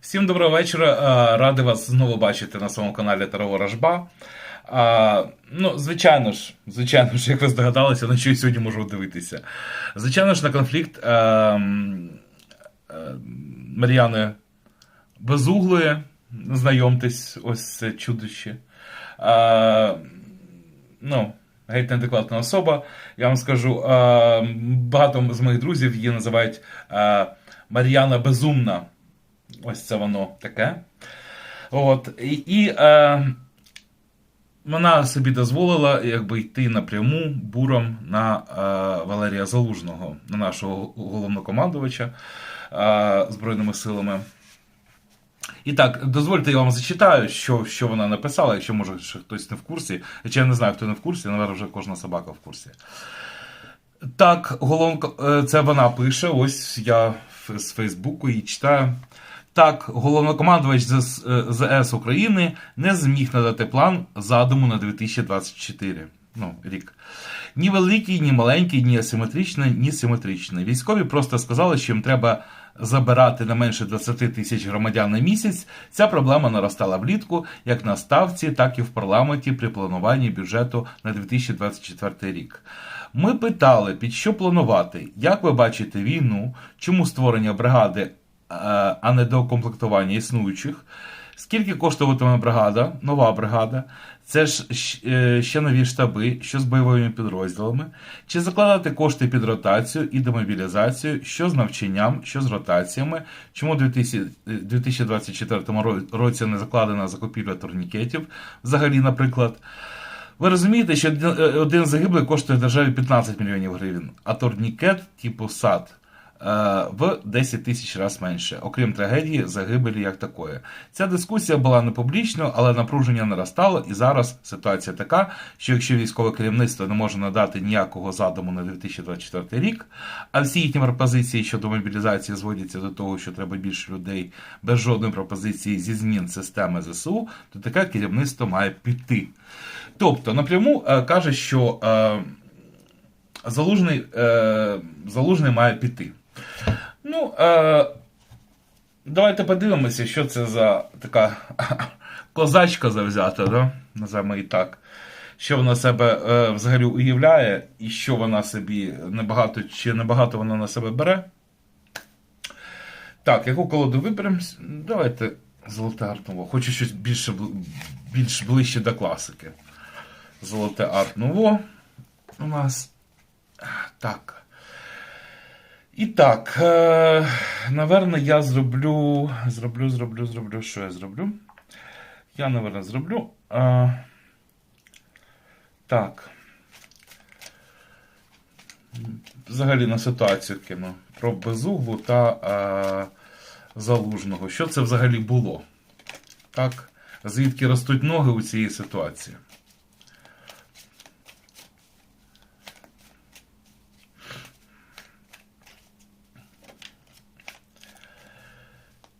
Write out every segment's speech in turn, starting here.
Всім доброго вечора. Е, Радий вас знову бачити на своєму каналі Таро Ворожба. А, ну, звичайно ж, звичайно ж, як ви здогадалися, на що я сьогодні можу дивитися. Звичайно ж, на конфлікт е, е, Мар'яни Безуглої. Знайомтесь, ось це чудище. Е, ну, геть неадекватна особа. Я вам скажу, е, багато з моїх друзів її називають е, Мар'яна Безумна. Ось це воно таке. От. І, і е, вона собі дозволила якби, йти напряму буром на е, Валерія Залужного, на нашого головнокомандувача е, Збройними силами. І так, дозвольте, я вам зачитаю, що, що вона написала, якщо може ще хтось не в курсі. Хоча я не знаю, хто не в курсі, напевно, вже кожна собака в курсі. Так, головка, е, це вона пише. Ось я з Фейсбуку її читаю. Так, головнокомандувач ЗС е, України не зміг надати план задуму на 2024 ну, рік. Ні великий, ні маленький, ні асиметричний, ні симетричний. Військові просто сказали, що їм треба забирати не менше 20 тисяч громадян на місяць. Ця проблема наростала влітку як на ставці, так і в парламенті при плануванні бюджету на 2024 рік. Ми питали, під що планувати, як ви бачите війну, чому створення бригади, а не доукомплектування існуючих. Скільки коштуватиме бригада, нова бригада? Це ж е, ще нові штаби, що з бойовими підрозділами? Чи закладати кошти під ротацію і демобілізацію? Що з навчанням, що з ротаціями? Чому у 2000 е, 2024 році не закладена закупівля турнікетів? Взагалі, наприклад. Ви розумієте, що один- е, загиблий коштує державі 15 мільйонів гривень, а турнікет типу САД е, в 10 тисяч разів менше, окрім трагедії загибелі як такої. Ця дискусія була не публічною, але напруження наростало, і зараз ситуація така, що якщо військове керівництво не може надати ніякого задуму на 2024 рік, а всі їхні пропозиції щодо мобілізації зводяться до того, що треба більше людей без жодної пропозиції зі змін системи ЗСУ, то таке керівництво має піти. Тобто напряму е, каже, що е, залужний, е, залужний має піти. Ну, е, давайте подивимося, що це за така козачка завзята, да? називаємо її так. Що вона себе е, взагалі уявляє, і що вона собі небагато чи небагато вона на себе бере. Так, яку колоду виберемо? Давайте золоте артново. Хочу щось більше, більш ближче до класики. Золоте арт Нуво у нас. Так. І так, е, наверно, я зроблю. Зроблю, зроблю, зроблю. Що я зроблю? Я, наверно, зроблю. Е, так. Взагалі на ситуацію кину. Про безуглу та е, залужного. Що це взагалі було? Так? Звідки ростуть ноги у цій ситуації?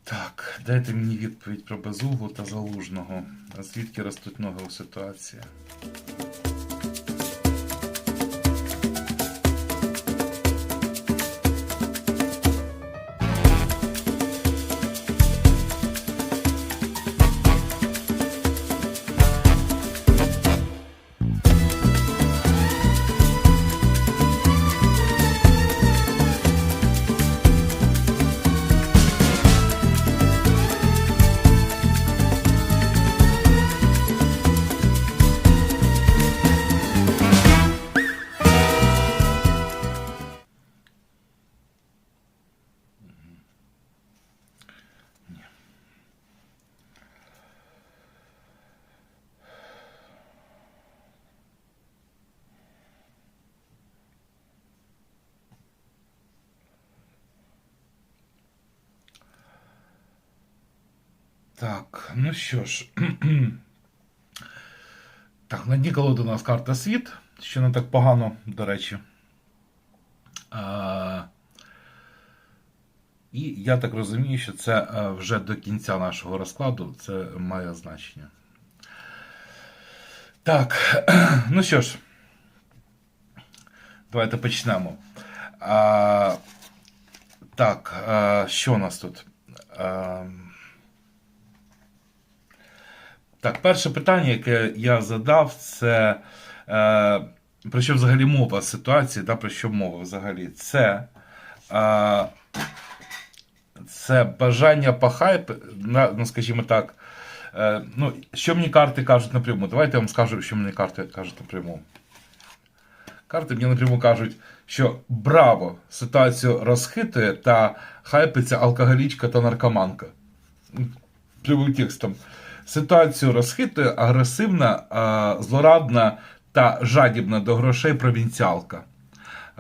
Так, дайте мені відповідь про безуглу та залужного. Звідки ростуть ноги у ситуації? Так, ну що ж. Так, на дні колоди у нас карта світ, що не так погано, до речі. А, і я так розумію, що це е, вже до кінця нашого розкладу це має значення. Так, ну що ж, давайте почнемо. А, так, а, що у нас тут? А, Так, перше питання, яке я задав, це е, про що взагалі мова ситуації, да, про що мова взагалі? Це, е, це бажання пахайп, ну, скажімо так. Е, ну, що мені карти кажуть напряму? Давайте я вам скажу, що мені карти кажуть напряму. Карти мені напряму кажуть, що браво! Ситуацію розхитує та хайпиться алкоголічка та наркоманка. Прямим текстом. Ситуацію розхитує агресивна, злорадна та жадібна до грошей провінціалка.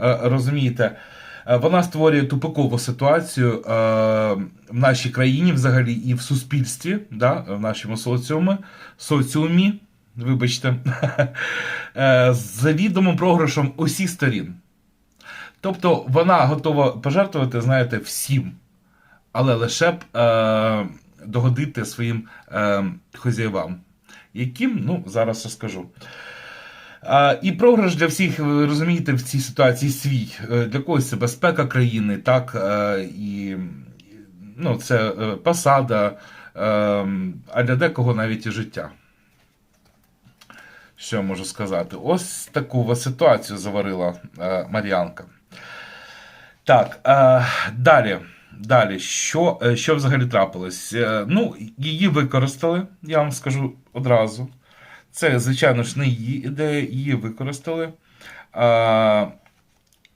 Е, Розумієте, Е, вона створює тупикову ситуацію е, в нашій країні взагалі і в суспільстві, да, в нашому соціумі, соціумі, вибачте, з завідомим програшем усіх сторін. Тобто вона готова пожертвувати, знаєте, всім, але лише б догодити своїм е, хазяєвам, яким, ну, зараз розкажу. А, і програш для всіх, ви розумієте, в цій ситуації свій. Е, Для когось це безпека країни, так, е, і ну, це е, посада, е, а для декого навіть і життя. Що я можу сказати? Ось таку ситуацію заварила е, Мар'янка. Так, е, далі. Далі, що, е, що взагалі трапилось? Е, ну, її використали, я вам скажу одразу. Це, звичайно ж, не її ідея, її використали. А,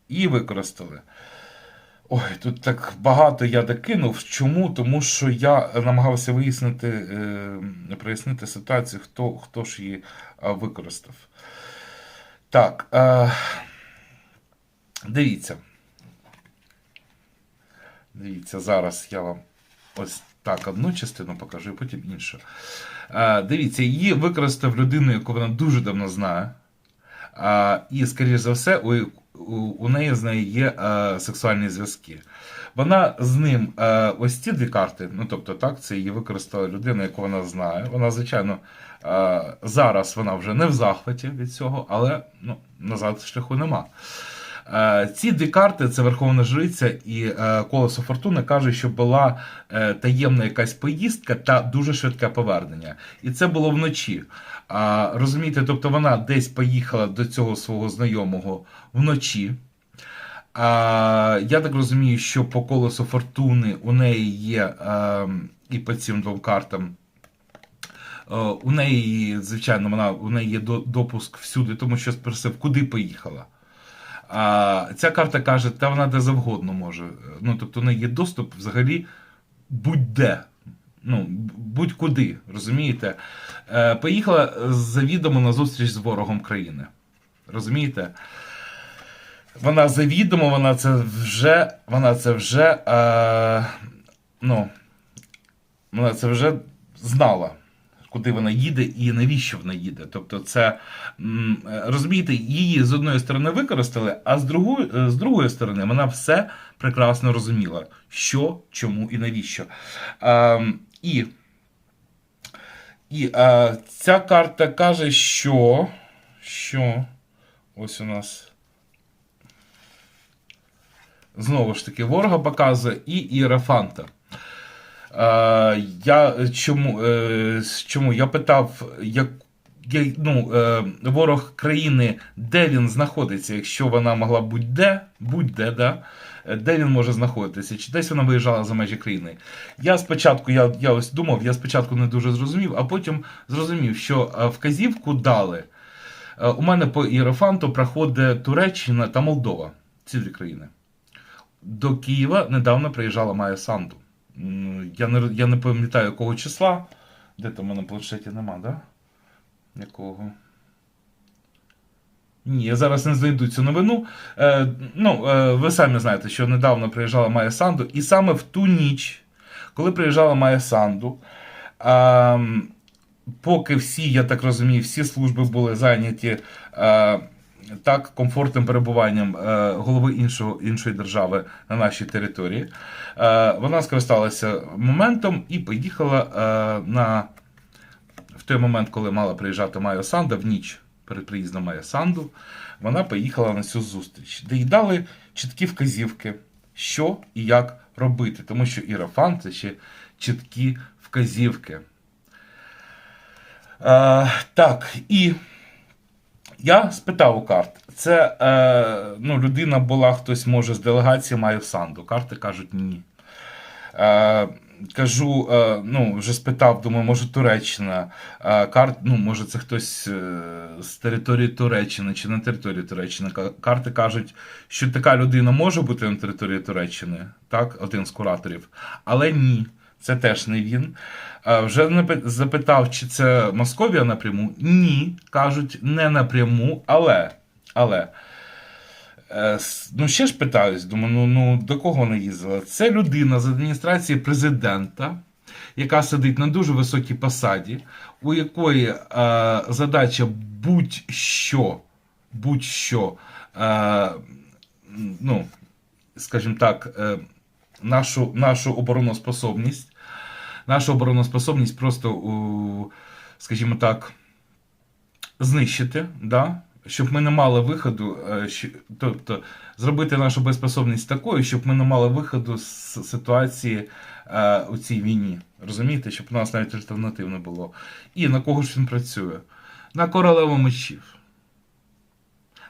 її використали. Ой, тут так багато я докинув. Чому? Тому що я намагався вияснити, е, прояснити ситуацію, хто, хто ж її а, використав. Так. Е, дивіться. Дивіться, зараз я вам ось так одну частину покажу, і потім іншу. Е, дивіться, її використав людину, яку вона дуже давно знає. І, скоріш за все, у, у, неї з нею є е, сексуальні зв'язки. Вона з ним е, ось ці дві карти, ну тобто, так, це її використала людина, яку вона знає. Вона, звичайно, зараз вона вже не в захваті від цього, але ну, назад шляху нема. Е, Ці дві карти це Верховна Жриця і е, Колесо Фортуни каже, що була е, таємна якась поїздка та дуже швидке повернення. І це було вночі. Розумієте, тобто вона десь поїхала до цього свого знайомого вночі. Я так розумію, що по колесу фортуни у неї є і по цим двом картам. У неї, звичайно, вона у неї є допуск всюди, тому що спросив, куди поїхала. А ця карта каже, та вона де завгодно може. Ну, тобто, в неї є доступ взагалі будь-де. Ну, будь-куди, розумієте? Е, поїхала завідомо на зустріч з ворогом країни. Розумієте? Вона завідомо, вона це вже, вона це вже, е, ну, вона це вже знала, куди вона їде і навіщо вона їде. Тобто, це розумієте, її з одної сторони використали, а з другої, е, з другої сторони вона все прекрасно розуміла, що, чому і навіщо. Е, і і е, ця карта каже, що, що ось у нас. Знову ж таки, ворога показує і Іерафанта. Я чому, е, чому? Я питав, як, ну, е, ворог країни, де він знаходиться, якщо вона могла будь-де, будь-де, да? Де він може знаходитися, чи десь вона виїжджала за межі країни. Я спочатку, я, я ось думав, я спочатку не дуже зрозумів, а потім зрозумів, що е, вказівку дали. У мене по Іерофанту проходить Туреччина та Молдова. Ці дві країни. До Києва недавно приїжджала Майя Санду. Я не, я не пам'ятаю, якого числа. Де там в мене планшеті нема, да? Якого? Ні, я зараз не знайду цю новину. Е, ну, е, ви самі знаєте, що недавно приїжджала Майя Санду, і саме в ту ніч, коли приїжджала Майя Санду, е, поки всі, я так розумію, всі служби були зайняті е, так комфортним перебуванням е, голови іншого, іншої держави на нашій території, е, вона скористалася моментом і поїхала е, на в той момент, коли мала приїжджати Майя Санда, в ніч перед приїздом Майя Санду, вона поїхала на цю зустріч, де їй дали чіткі вказівки, що і як робити, тому що Ірафан це ще чіткі вказівки. Е, так, і я спитав у карт. Це е, ну, людина була хтось, може, з делегації має в Санду. Карти кажуть ні. Е, кажу, е, ну, вже спитав, думаю, може Туреччина. Е, карт, ну, може, це хтось е, з території Туреччини чи на території Туреччини. Карти кажуть, що така людина може бути на території Туреччини, так, один з кураторів, але ні. Це теж не він. Е, Вже запитав, чи це Московія напряму. Ні, кажуть, не напряму, але. але. Е, Ну, ще ж питаюсь, думаю, ну, ну до кого вона їздила? Це людина з адміністрації президента, яка сидить на дуже високій посаді, у якої е, задача будь-що, будь-що, е, ну, скажімо так, е, нашу, нашу обороноспособність, нашу обороноспособність просто, скажімо так, знищити, да? щоб ми не мали виходу, е, тобто зробити нашу безспособність такою, щоб ми не мали виходу з ситуації е, у цій війні. Розумієте, щоб у нас навіть альтернатив не було. І на кого ж він працює? На королеву мечів.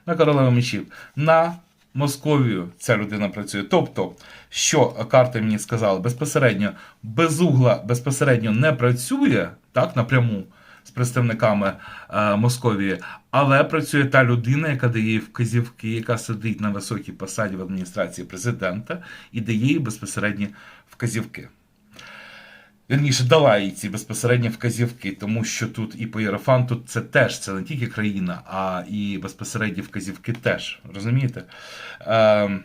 На королеву мечів. На Московію ця людина працює. Тобто, що карти мені сказали, безпосередньо безугла безпосередньо не працює так напряму з представниками е, Московії, але працює та людина, яка дає вказівки, яка сидить на високій посаді в адміністрації президента і дає їй безпосередні вказівки. Вірніше, дала їй ці безпосередні вказівки, тому що тут і по Єрофанту це теж це не тільки країна, а і безпосередні вказівки теж. Розумієте? Е,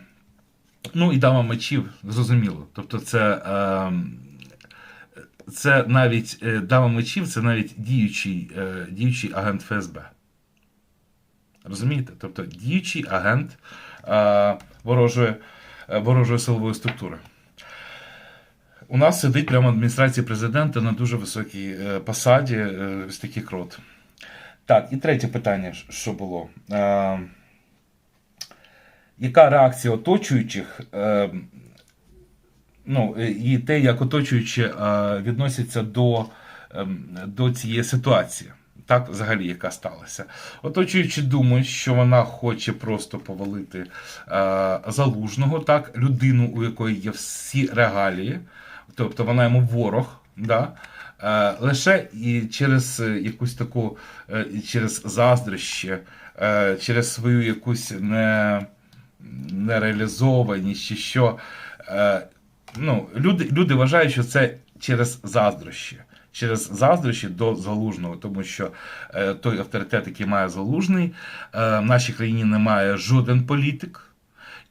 ну і дама мечів, зрозуміло. Тобто, це, е, це навіть е, дама мечів, це навіть діючий, е, діючий агент ФСБ. Розумієте? Тобто діючий агент е, ворожої, е, ворожої силової структури. У нас сидить прямо адміністрація президента на дуже високій е, посаді, е, ось такий крот. Так, і третє питання, що було. Е, яка реакція оточуючих? Е, ну, е, і те, як оточуючі е, відносяться до, ем, до цієї ситуації, так, взагалі, яка сталася. Оточуючі думають, що вона хоче просто повалити е, залужного, так, людину, у якої є всі регалії, тобто вона йому ворог. Да? Е, лише і через е, якусь таку, е, через заздрощі, е, через свою якусь не, нереалізованість, чи що. Ну, люди, люди вважають, що це через заздрощі. Через заздрощі до залужного, тому що той авторитет, який має залужний, в нашій країні немає жоден політик.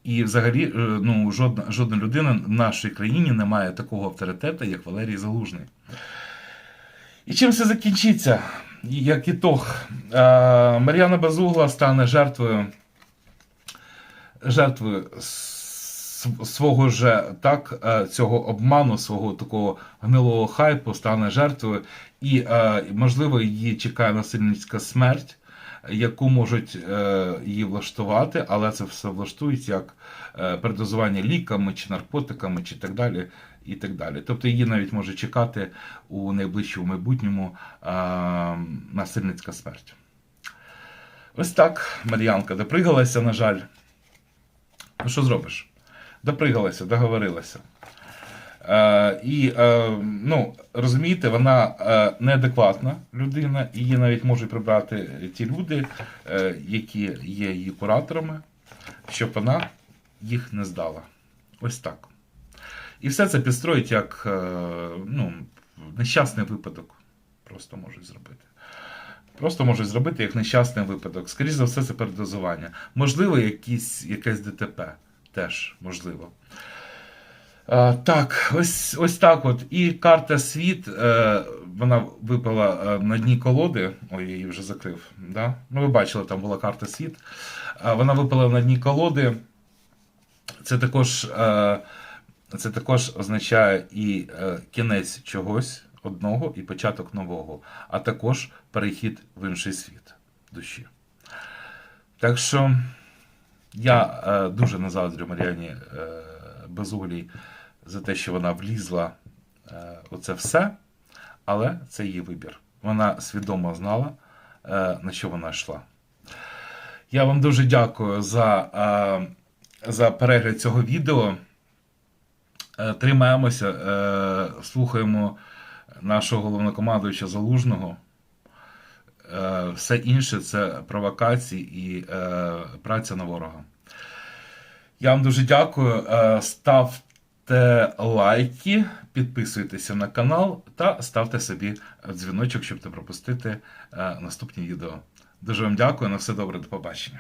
І взагалі е, ну, жодна, жодна людина в нашій країні не має такого авторитету, як Валерій Залужний. І чим це закінчиться? Як ітог, е, Мар'яна Безугла стане жертвою, жертвою свого же так, е, цього обману, свого такого гнилого хайпу, стане жертвою, і, можливо, її чекає насильницька смерть, яку можуть е, її влаштувати, але це все влаштують як е, передозування ліками чи наркотиками, чи так далі. І так далі. Тобто її навіть може чекати у найближчому майбутньому е, насильницька смерть. Ось так Мар'янка допригалася, на жаль. Ну що зробиш? Допригалася, договорилася. Е, і е, ну, розумієте, вона е, неадекватна людина, її навіть можуть прибрати ті люди, які є її кураторами, щоб вона їх не здала. Ось так. І все це підстроїть як ну, нещасний випадок. Просто можуть зробити. Просто можуть зробити як нещасний випадок. Скоріше за все, це передозування. Можливо, якісь, якесь ДТП теж можливо. Е, так, ось, ось так от. І карта світ, е, вона випала е, на дні колоди. Ой, я її вже закрив. Да? Ну, ви бачили, там була карта світ. Вона випала на дні колоди. Це також, це також означає і кінець чогось одного, і початок нового, а також перехід в інший світ душі. Так що я дуже Мар'яні е, Безуглій за те, що вона влізла е, у це все, але це її вибір. вона свідомо знала, е, на що вона йшла. Я вам дуже дякую за, е, за перегляд цього відео. Тримаємося, слухаємо нашого головнокомандуюча Залужного. Все інше це провокації і праця на ворога. Я вам дуже дякую. Е, Ставте лайки, підписуйтеся на канал та ставте собі дзвіночок, щоб не пропустити е, наступні відео. Дуже вам дякую. На все добре, до побачення.